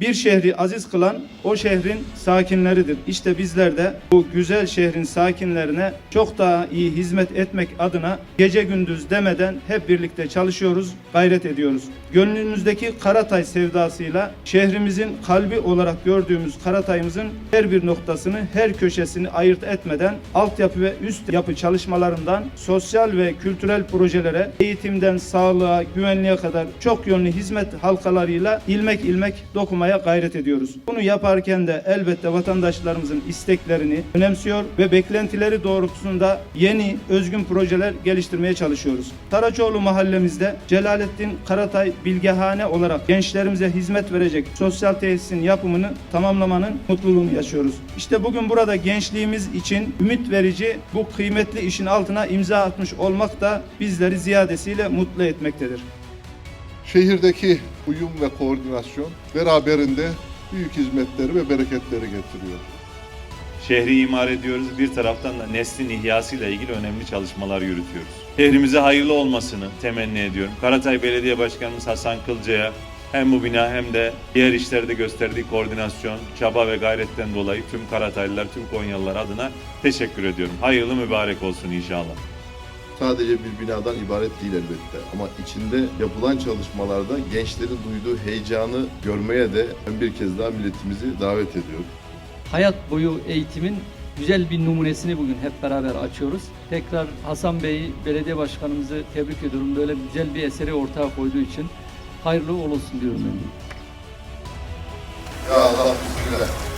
Bir şehri aziz kılan o şehrin sakinleridir. İşte bizler de bu güzel şehrin sakinlerine çok daha iyi hizmet etmek adına gece gündüz demeden hep birlikte çalışıyoruz, gayret ediyoruz. Gönlümüzdeki Karatay sevdasıyla şehrimizin kalbi olarak gördüğümüz Karatay'ımızın her bir noktasını, her köşesini ayırt etmeden altyapı ve üst yapı çalışmalarından sosyal ve kültürel projelere, eğitimden sağlığa, güvenliğe kadar çok yönlü hizmet halkalarıyla ilmek ilmek dokumaya gayret ediyoruz. Bunu yaparken de elbette vatandaşlarımızın isteklerini önemsiyor ve beklentileri doğrultusunda yeni özgün projeler geliştirmeye çalışıyoruz. Taraçoğlu mahallemizde Celalettin Karatay Bilgehane olarak gençlerimize hizmet verecek sosyal tesisin yapımını tamamlamanın mutluluğunu yaşıyoruz. İşte bugün burada gençliğimiz için ümit verici bu kıymetli işin altına imza atmış olmak da bizleri ziyadesiyle mutlu etmektedir. Şehirdeki uyum ve koordinasyon beraberinde büyük hizmetleri ve bereketleri getiriyor. Şehri imar ediyoruz. Bir taraftan da neslin ihyasıyla ilgili önemli çalışmalar yürütüyoruz. Şehrimize hayırlı olmasını temenni ediyorum. Karatay Belediye Başkanımız Hasan Kılca'ya hem bu bina hem de diğer işlerde gösterdiği koordinasyon, çaba ve gayretten dolayı tüm Karataylılar, tüm Konyalılar adına teşekkür ediyorum. Hayırlı mübarek olsun inşallah. Sadece bir binadan ibaret değil elbette. Ama içinde yapılan çalışmalarda gençlerin duyduğu heyecanı görmeye de ben bir kez daha milletimizi davet ediyorum. hayat boyu eğitimin güzel bir numunesini bugün hep beraber açıyoruz. Tekrar Hasan Bey'i, belediye başkanımızı tebrik ediyorum. Böyle güzel bir eseri ortaya koyduğu için hayırlı olsun diyorum ben. Ya Allah bismillah.